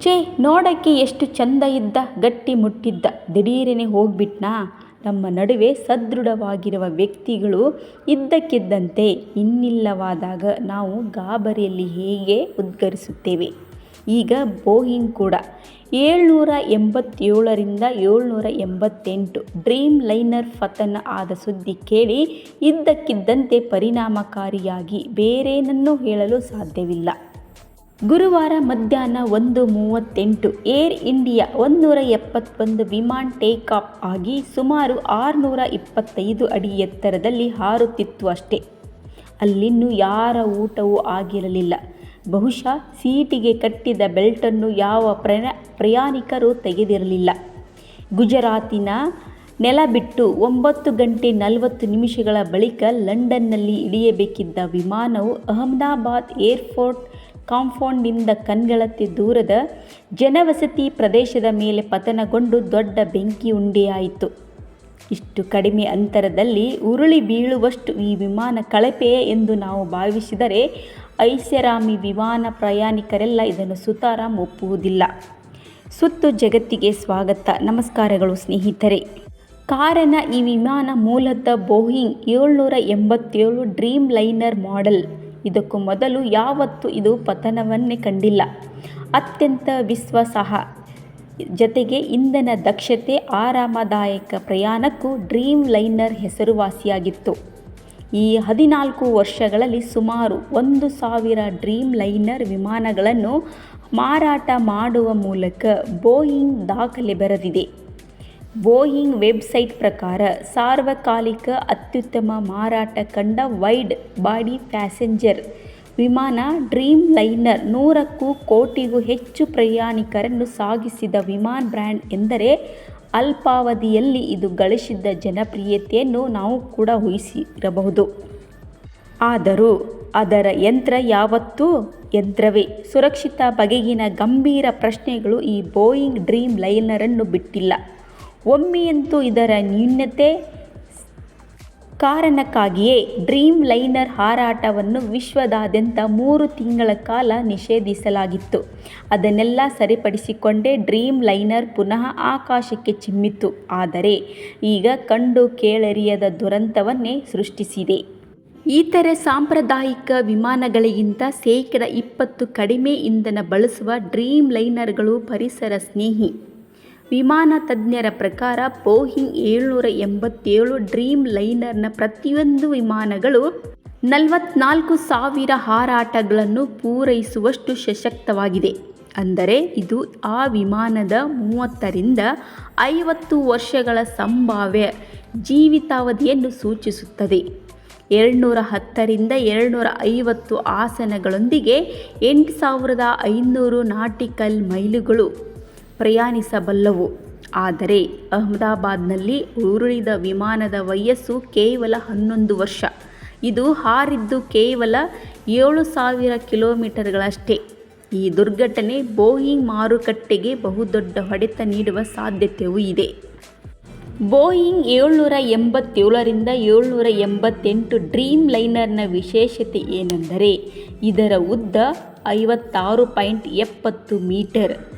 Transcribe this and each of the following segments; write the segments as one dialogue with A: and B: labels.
A: ಛೇ, ನೋಡಕ್ಕೆ ಎಷ್ಟು ಚಂದ ಇದ್ದ, ಗಟ್ಟಿ ಮುಟ್ಟಿದ್ದ, ದಿಢೀರನೆ ಹೋಗ್ಬಿಟ್ನಾ? ನಮ್ಮ ನಡುವೆ ಸದೃಢವಾಗಿರುವ ವ್ಯಕ್ತಿಗಳು ಇದ್ದಕ್ಕಿದ್ದಂತೆ ಇನ್ನಿಲ್ಲವಾದಾಗ ನಾವು ಗಾಬರಿಯಲ್ಲಿ ಹೇಗೆ ಉದ್ಗರಿಸುತ್ತೇವೆ? ಈಗ ಬೋಯಿಂಗ್ ಕೂಡ. ಏಳ್ನೂರ ಎಂಬತ್ತೇಳರಿಂದ ಏಳ್ನೂರ ಎಂಬತ್ತೆಂಟು ಡ್ರೀಮ್ ಲೈನರ್ ಫತನ ಆದ ಸುದ್ದಿ ಕೇಳಿ, ಇದ್ದಕ್ಕಿದ್ದಂತೆ ಪರಿಣಾಮಕಾರಿಯಾಗಿ ಬೇರೇನನ್ನೂ ಹೇಳಲು ಸಾಧ್ಯವಿಲ್ಲ. ಗುರುವಾರ ಮಧ್ಯಾಹ್ನ ಒಂದು ಮೂವತ್ತೆಂಟು ಏರ್ ಇಂಡಿಯಾ ಒಂದೂರ ಎಪ್ಪತ್ತೊಂದು ಟೇಕ್ ಆಫ್ ಆಗಿ ಸುಮಾರು ಆರುನೂರ ಇಪ್ಪತ್ತೈದು ಅಡಿ ಎತ್ತರದಲ್ಲಿ ಹಾರುತ್ತಿತ್ತು ಅಷ್ಟೇ. ಅಲ್ಲಿನ್ನೂ ಯಾರ ಊಟವೂ ಆಗಿರಲಿಲ್ಲ. ಬಹುಶಃ ಸೀಟಿಗೆ ಕಟ್ಟಿದ ಬೆಲ್ಟನ್ನು ಯಾವ ಪ್ರಯಾ, ಪ್ರಯಾಣಿಕರೂ ತೆಗೆದಿರಲಿಲ್ಲ. ಗುಜರಾತಿನ ನೆಲ ಬಿಟ್ಟು ಒಂಬತ್ತು ಗಂಟೆ ನಲವತ್ತು ನಿಮಿಷಗಳ ಬಳಿಕ ಲಂಡನ್ನಲ್ಲಿ ಇಳಿಯಬೇಕಿದ್ದ ವಿಮಾನವು ಅಹಮದಾಬಾದ್ ಏರ್ಪೋರ್ಟ್ ಕಾಂಪೌಂಡ್ನಿಂದ ಕಣ್ಗಳತ್ತಿ ದೂರದ ಜನವಸತಿ ಪ್ರದೇಶದ ಮೇಲೆ ಪತನಗೊಂಡು ದೊಡ್ಡ ಬೆಂಕಿ ಬೆಂಕಿಯುಂಡೆಯಾಯಿತು ಇಷ್ಟು ಕಡಿಮೆ ಅಂತರದಲ್ಲಿ ಉರುಳಿ ಬೀಳುವಷ್ಟು ಈ ವಿಮಾನ ಕಳಪೆಯೇ ಎಂದು ನಾವು ಭಾವಿಸಿದರೆ ಐಷಾರಾಮಿ ವಿಮಾನ ಪ್ರಯಾಣಿಕರೆಲ್ಲ ಇದನ್ನು ಸುತಾರಾಮ್ ಒಪ್ಪುವುದಿಲ್ಲ. ಸುತ್ತು ಜಗತ್ತಿಗೆ ಸ್ವಾಗತ. ನಮಸ್ಕಾರಗಳು ಸ್ನೇಹಿತರೆ. ಕಾರಣ ಈ ವಿಮಾನ ಮೂಲತಃ ಬೋಯಿಂಗ್ ಏಳ್ನೂರ ಎಂಬತ್ತೇಳು ಡ್ರೀಮ್ ಲೈನರ್ ಮಾಡೆಲ್. ಇದಕ್ಕೂ ಮೊದಲು ಯಾವತ್ತೂ ಇದು ಪತನವನ್ನೇ ಕಂಡಿಲ್ಲ. ಅತ್ಯಂತ ವಿಶ್ವಾಸಹ ಜತೆಗೆ ಇಂಧನ ದಕ್ಷತೆ ಆರಾಮದಾಯಕ ಪ್ರಯಾಣಕ್ಕೂ ಡ್ರೀಮ್ ಲೈನರ್ ಹೆಸರುವಾಸಿಯಾಗಿತ್ತು. ಈ ಹದಿನಾಲ್ಕು ವರ್ಷಗಳಲ್ಲಿ ಸುಮಾರು ಒಂದು ಸಾವಿರ ಡ್ರೀಮ್ ಲೈನರ್ ವಿಮಾನಗಳನ್ನು ಮಾರಾಟ ಮಾಡುವ ಮೂಲಕ ಬೋಯಿಂಗ್ ದಾಖಲೆ ಬರೆದಿದೆ. ಬೋಯಿಂಗ್ ವೆಬ್ಸೈಟ್ ಪ್ರಕಾರ ಸಾರ್ವಕಾಲಿಕ ಅತ್ಯುತ್ತಮ ಮಾರಾಟ ಕಂಡ ವೈಡ್ ಬಾಡಿ ಪ್ಯಾಸೆಂಜರ್ ವಿಮಾನ ಡ್ರೀಮ್ ಲೈನರ್ ನೂರಕ್ಕೂ ಕೋಟಿಗೂ ಹೆಚ್ಚು ಪ್ರಯಾಣಿಕರನ್ನು ಸಾಗಿಸಿದ ವಿಮಾನ್ ಬ್ರ್ಯಾಂಡ್ ಎಂದರೆ ಅಲ್ಪಾವಧಿಯಲ್ಲಿ ಇದು ಗಳಿಸಿದ್ದ ಜನಪ್ರಿಯತೆಯನ್ನು ನಾವು ಕೂಡ ಊಹಿಸಿರಬಹುದು. ಆದರೂ ಅದರ ಯಂತ್ರ ಯಾವತ್ತೂ ಯಂತ್ರವೇ? ಸುರಕ್ಷಿತ ಬಗೆಗಿನ ಗಂಭೀರ ಪ್ರಶ್ನೆಗಳು ಈ ಬೋಯಿಂಗ್ ಡ್ರೀಮ್ ಲೈನರನ್ನು ಬಿಟ್ಟಿಲ್ಲ. ಒಮ್ಮೆಯಂತೂ ಇದರ ನ್ಯೂನತೆ ಕಾರಣಕ್ಕಾಗಿಯೇ ಡ್ರೀಮ್ ಲೈನರ್ ಹಾರಾಟವನ್ನು ವಿಶ್ವದಾದ್ಯಂತ ಮೂರು ತಿಂಗಳ ಕಾಲ ನಿಷೇಧಿಸಲಾಗಿತ್ತು. ಅದನ್ನೆಲ್ಲ ಸರಿಪಡಿಸಿಕೊಂಡೇ ಡ್ರೀಮ್ ಲೈನರ್ ಪುನಃ ಆಕಾಶಕ್ಕೆ ಚಿಮ್ಮಿತು. ಆದರೆ ಈಗ ಕಂಡು ಕೇಳರಿಯದ ದುರಂತವನ್ನೇ ಸೃಷ್ಟಿಸಿದೆ. ಇತರೆ ಸಾಂಪ್ರದಾಯಿಕ ವಿಮಾನಗಳಿಗಿಂತ ಶೇಕಡ ಇಪ್ಪತ್ತು ಕಡಿಮೆ ಇಂಧನ ಬಳಸುವ ಡ್ರೀಮ್ ಲೈನರ್ಗಳು ಪರಿಸರ ಸ್ನೇಹಿ. ವಿಮಾನ ತಜ್ಞರ ಪ್ರಕಾರ ಬೋಯಿಂಗ್ ಏಳ್ನೂರ ಎಂಬತ್ತೇಳು ಡ್ರೀಮ್ ಲೈನರ್ನ ಪ್ರತಿಯೊಂದು ವಿಮಾನಗಳು ನಲವತ್ನಾಲ್ಕು ಸಾವಿರ ಹಾರಾಟಗಳನ್ನು ಪೂರೈಸುವಷ್ಟು ಸಶಕ್ತವಾಗಿದೆ. ಅಂದರೆ ಇದು ಆ ವಿಮಾನದ ಮೂವತ್ತರಿಂದ ಐವತ್ತು ವರ್ಷಗಳ ಸಂಭಾವ್ಯ ಜೀವಿತಾವಧಿಯನ್ನು ಸೂಚಿಸುತ್ತದೆ. ಎರಡುನೂರ ಹತ್ತರಿಂದ ಎರಡುನೂರ ಐವತ್ತು ಆಸನಗಳೊಂದಿಗೆ ಎಂಟು ಸಾವಿರದ ಐನೂರು ನಾಟಿಕಲ್ ಮೈಲುಗಳು ಪ್ರಯಾಣಿಸಬಲ್ಲವು. ಆದರೆ ಅಹಮದಾಬಾದ್ನಲ್ಲಿ ಉರುಳಿದ ವಿಮಾನದ ವಯಸ್ಸು ಕೇವಲ ಹನ್ನೊಂದು ವರ್ಷ. ಇದು ಹಾರಿದ್ದು ಕೇವಲ ಏಳು ಸಾವಿರ ಕಿಲೋಮೀಟರ್ಗಳಷ್ಟೇ. ಈ ದುರ್ಘಟನೆ ಬೋಯಿಂಗ್ ಮಾರುಕಟ್ಟೆಗೆ ಬಹುದೊಡ್ಡ ಹೊಡೆತ ನೀಡುವ ಸಾಧ್ಯತೆಯೂ ಇದೆ. ಬೋಯಿಂಗ್ ಏಳ್ನೂರ ಎಂಬತ್ತೇಳರಿಂದ ಏಳ್ನೂರ ಎಂಬತ್ತೆಂಟು ಡ್ರೀಮ್ ಲೈನರ್ನ ವಿಶೇಷತೆ ಏನೆಂದರೆ, ಇದರ ಉದ್ದ ಐವತ್ತಾರು ಪಾಯಿಂಟ್ ಎಪ್ಪತ್ತು ಮೀಟರ್.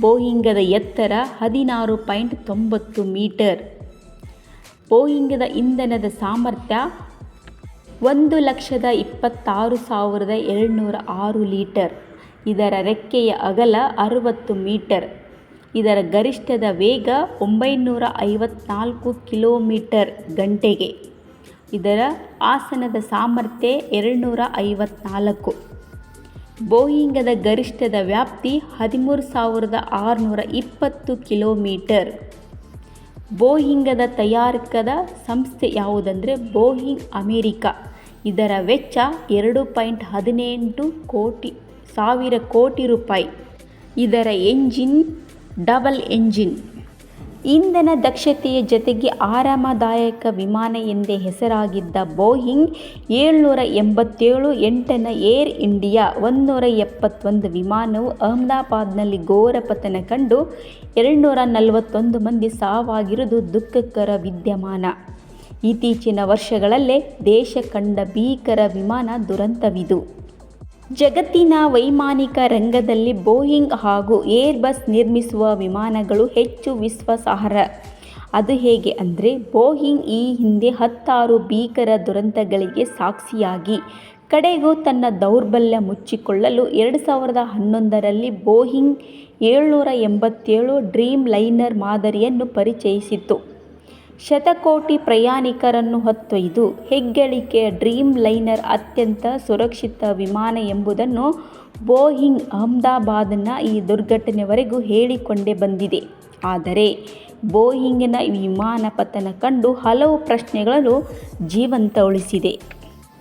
A: ಬೋಯಿಂಗದ ಎತ್ತರ ಹದಿನಾರು ಪಾಯಿಂಟ್ ತೊಂಬತ್ತು ಮೀಟರ್. ಬೋಯಿಂಗದ ಇಂಧನದ ಸಾಮರ್ಥ್ಯ ಒಂದು ಲಕ್ಷದ ಇಪ್ಪತ್ತಾರು ಸಾವಿರದ ಏಳ್ನೂರ ಆರು ಲೀಟರ್. ಇದರ ರೆಕ್ಕೆಯ ಅಗಲ ಅರುವತ್ತು ಮೀಟರ್. ಇದರ ಗರಿಷ್ಠದ ವೇಗ ಒಂಬೈನೂರ ಐವತ್ನಾಲ್ಕು ಕಿಲೋಮೀಟರ್ ಗಂಟೆಗೆ. ಇದರ ಆಸನದ ಸಾಮರ್ಥ್ಯ ಎರಡುನೂರ ಐವತ್ನಾಲ್ಕು. ಬೋಯಿಂಗದ ಗರಿಷ್ಠದ ವ್ಯಾಪ್ತಿ ಹದಿಮೂರು ಸಾವಿರದ ಆರುನೂರ ಇಪ್ಪತ್ತು ಕಿಲೋಮೀಟರ್. ಬೋಯಿಂಗದ ತಯಾರಕದ ಸಂಸ್ಥೆ ಯಾವುದಂದರೆ ಬೋಯಿಂಗ್ ಅಮೇರಿಕಾ. ಇದರ ವೆಚ್ಚ ಎರಡು ಪಾಯಿಂಟ್ ಹದಿನೆಂಟು ಕೋಟಿ, ಸಾವಿರ ಕೋಟಿ ರೂಪಾಯಿ. ಇದರ ಎಂಜಿನ್, ಡಬಲ್ ಎಂಜಿನ್. ಇಂಧನ ದಕ್ಷತೆಯ ಜೊತೆಗೆ ಆರಾಮದಾಯಕ ವಿಮಾನ ಎಂದೇ ಹೆಸರಾಗಿದ್ದ ಬೋಯಿಂಗ್ ಏಳ್ನೂರ ಎಂಬತ್ತೇಳು ಎಂಟನ ಏರ್ ಇಂಡಿಯಾ ಒಂದುನೂರ ಎಪ್ಪತ್ತೊಂದು ವಿಮಾನವು ಅಹಮದಾಬಾದ್ನಲ್ಲಿ ಘೋರ ಪತನ ಕಂಡು ಎರಡುನೂರ ನಲವತ್ತೊಂದು ಮಂದಿ ಸಾವಾಗಿರುವುದು ದುಃಖಕರ ವಿದ್ಯಮಾನ. ಇತ್ತೀಚಿನ ವರ್ಷಗಳಲ್ಲೇ ದೇಶ ಕಂಡ ಭೀಕರ ವಿಮಾನ ದುರಂತವಿದು. ಜಗತ್ತಿನ ವೈಮಾನಿಕ ರಂಗದಲ್ಲಿ ಬೋಯಿಂಗ್ ಹಾಗೂ ಏರ್ಬಸ್ ನಿರ್ಮಿಸುವ ವಿಮಾನಗಳು ಹೆಚ್ಚು ವಿಶ್ವಾಸಾರ್ಹ. ಅದು ಹೇಗೆ ಅಂದರೆ, ಬೋಯಿಂಗ್ ಈ ಹಿಂದೆ ಹತ್ತಾರು ಭೀಕರ ದುರಂತಗಳಿಗೆ ಸಾಕ್ಷಿಯಾಗಿ. ಕಡೆಗೂ ತನ್ನ ದೌರ್ಬಲ್ಯ ಮುಚ್ಚಿಕೊಳ್ಳಲು ಎರಡು ಸಾವಿರದ ಹನ್ನೊಂದರಲ್ಲಿ ಬೋಯಿಂಗ್ ಏಳ್ನೂರ ಎಂಬತ್ತೇಳು ಡ್ರೀಮ್ ಲೈನರ್ ಮಾದರಿಯನ್ನು ಪರಿಚಯಿಸಿತು ಶತಕೋಟಿ ಪ್ರಯಾಣಿಕರನ್ನು ಹೊತ್ತೊಯ್ದು ಹೆಗ್ಗಳಿಕೆಯ ಡ್ರೀಮ್ ಲೈನರ್ ಅತ್ಯಂತ ಸುರಕ್ಷಿತ ವಿಮಾನ ಎಂಬುದನ್ನು ಬೋಯಿಂಗ್ ಅಹಮದಾಬಾದ್ನ ಈ ದುರ್ಘಟನೆವರೆಗೂ ಹೇಳಿಕೊಂಡೇ ಬಂದಿದೆ. ಆದರೆ ಬೋಯಿಂಗಿನ ವಿಮಾನ ಪತನ ಕಂಡು ಹಲವು ಪ್ರಶ್ನೆಗಳನ್ನು ಜೀವಂತ ಉಳಿಸಿದೆ.